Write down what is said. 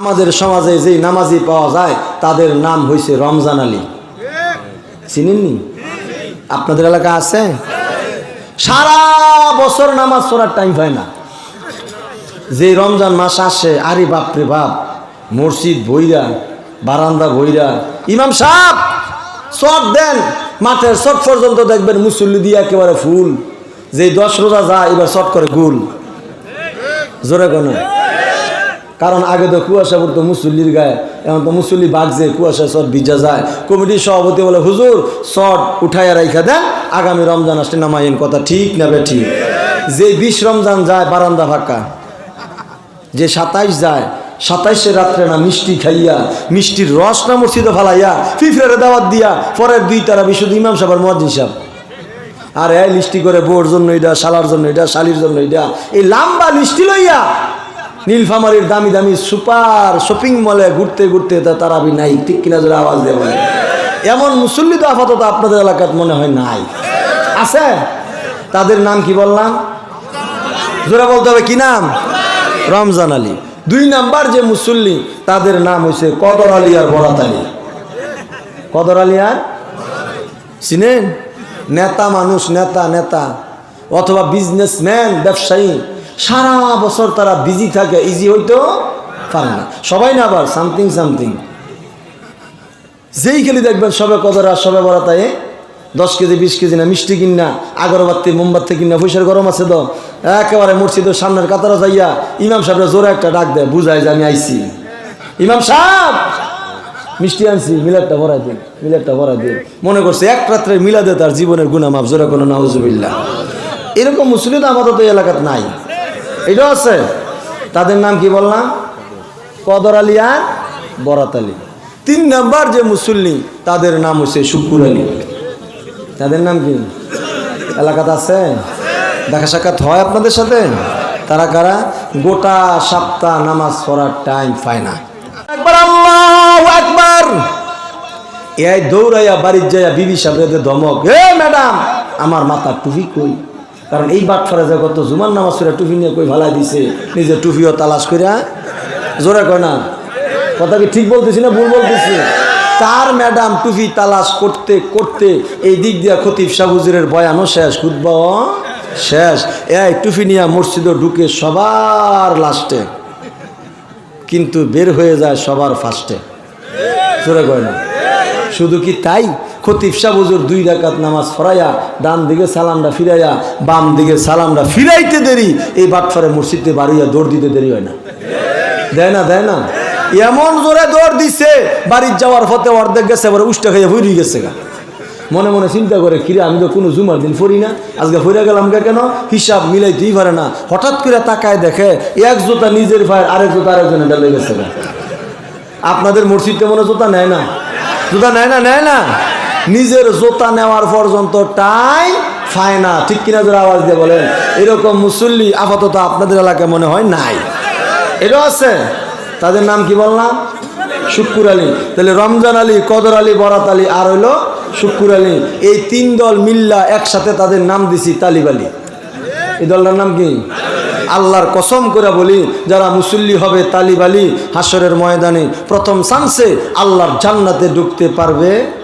আমাদের সমাজে যেই নামাজি পাওয়া যায়, তাদের নাম হয়েছে রমজান আলী। চিনেননি? আপনাদের এলাকা আছে? সারা বছর নামাজ পড়ার টাইম পায় না। যে রমজান মাস আসে, আরে বাপরে বাপ, মসজিদ বইরা বারান্দা বইরা ইমাম সাহেব শট দেন, মাঠের শট পর্যন্ত দেখবেন মুসল্লি দিয়ে একেবারে ফুল। যে দশ রোজা যায়, এবার শট করে গুল। জোরে কোনো। কারণ আগে তো কুয়াশা পড়তো মুসল্লির গায়ে, এখন তো মুসল্লি বাগছে কুয়াশা শট ভিজা যায়। কমিটির সভাপতি বলে, হুজুর শট উঠাইয়া রাইখা দেন, আগামী রমজান আসলে নামাইন কথা ঠিক না ঠিক যে বিশ রমজান যায়, বারান্দা ফাঁকা। যে সাতাইশ যায়, সাতাইশে রাত্রে না মিষ্টি খাইয়া, মিষ্টির রস না মসজিদে ফালাইয়া ফিফরে দাওয়াত দিয়া, পরের দুই তারা বিশুদ্ধ ইমাম সাহেব মহাজিন সাহেব। আর এই লিস্টি করে বোর জন্য এটা, শালার জন্য এটা, শালির জন্য এটা, এই লাম্বা লিস্টি লইয়া নীলফামারির দামি দামি সুপার শপিং মলে ঘুরতে ঘুরতে তা তারাবি নাই। ঠিক কিনা জোরে আওয়াজ দেয় বলে এমন মুসল্লি তো আপাতত আপনাদের এলাকাত মনে হয় নাই। আছে? তাদের নাম কি বললাম? জোরে বলতে হবে, কি নাম? রমজান আলী। দুই নাম্বার যে মুসল্লি, তাদের নাম হয়েছে কদর আলী আর বরাত আলী। কদর আলী আর? চিনেন? নেতা মানুষ, নেতা নেতা। অথবা বিজনেসম্যান ব্যবসায়ী। সারা বছর তারা বিজি থাকে ইজি হইতো পারে না। সবাই না আবার সামথিং সামথিং যেই খেলি দেখবেন সবে কদর সবে বরাতায় দশ কেজি, বিশ কেজি না, মিষ্টি কিনা আগরবাতি, মোমবাতি কিনা পয়সার গরম আছে তো, একেবারে মসজিদের সামনের কাতারা যাইয়া ইমাম সাহেবরা জোরে একটা ডাক দেয়, বুঝায় যে আমি আইছি। ইমাম সাহেব! মিষ্টি আনছি, মিলাদটা ভরা দিন, মিলাদটা ভরা দিন। মনে করছে এক রাত্রে মিলাদে তার জীবনের গুণা মাপ জোরে কোনো নাউজুবিল্লা এরকম মুসলিম তো এলাকাত নাই। এটাও আছে। তাদের নাম কি বললাম? কদর আলী আর বরাত আলী। তিন নাম্বার যে মুসল্লি, তাদের নাম হচ্ছে শুকুর আলী। তাদের নাম কি? এলাকাতে আছে? দেখা সাক্ষাৎ হয় আপনাদের সাথে? তারা কারা? গোটা সপ্তাহ নামাজ পড়ার টাইম পায় না। একবার এই দৌড়াইয়া বাড়ির যাইয়া বিবি সাহেবদের ধমক এ ম্যাডাম, আমার মাথার টুপি কই? কারণ এই বাট ফরে যে কত জুমার নামাজ করে টুপি নিয়ে কই ভালাই দিছে নিজে টুপিও তালাশ করিয়া জোরে কয় না। কথা কি ঠিক বলতেছি না ভুল বলতেছি? তার ম্যাডাম টুপি তালাশ করতে করতে এই দিক দিয়া খতিব সাহুজুরের বয়ানও শেষ খুদ্ শেষ। এই টুপি নিয়া মসজিদে ঢুকে সবার লাস্টে, কিন্তু বের হয়ে যায় সবার ফার্স্টে। জোরে কয় না। শুধু কি তাই? খতিব সাহুজুর দুই রাকাত নামাজ ফরাইয়া ডান দিকে সালামটা ফিরাইয়া, বাম দিকে সালামটা ফিরাইতে দেরি, এই বাটফারে মসজিদে বাড়িয়া দৌড় দিতে দেরি হয় না। দেয় না দেয় না? এমন জোরে দৌড় দিছে, বাড়ির যাওয়ার পথে অর্ধেক গেছে এবার উষ্টা খাইয়া ভুই গেছে গা। মনে মনে চিন্তা করে, কিরে, আমি তো কোনো জুমার দিন ফরি না, আজকে ফিরে গেলাম কে কেন? হিসাব মিলাইতেই পারে না। হঠাৎ করে তাকায় দেখে, এক জোতা নিজের ভাইয়ের, আরেক জোতা আরেকজনে ডেলে গেছে গা। আপনাদের মসজিদে মনে জোতা নেয় না? জোতা নেয় না নেয় না? নিজের জোতা নেওয়ার পর্যন্ত টাইম পায় না। ঠিক কিনা যারা আওয়াজ দিয়ে বলেন? এরকম মুসল্লি আপাতত আপনাদের এলাকায় মনে হয় নাই। এটাও আছে। তাদের নাম কি বললাম? শুক্কুর আলী। তাহলে রমজান আলী, কদর আলী, বরাত আলী আর হইল শুক্কুর আলী। এই তিন দল মিল্লা একসাথে তাদের নাম দিছি তালিব আলী। এই দলটার নাম কি? আল্লাহর কসম করে বলি, যারা মুসল্লি হবে তালিব আলী হাসরের ময়দানে প্রথম চান্সে আল্লাহর জান্নাতে ঢুকতে পারবে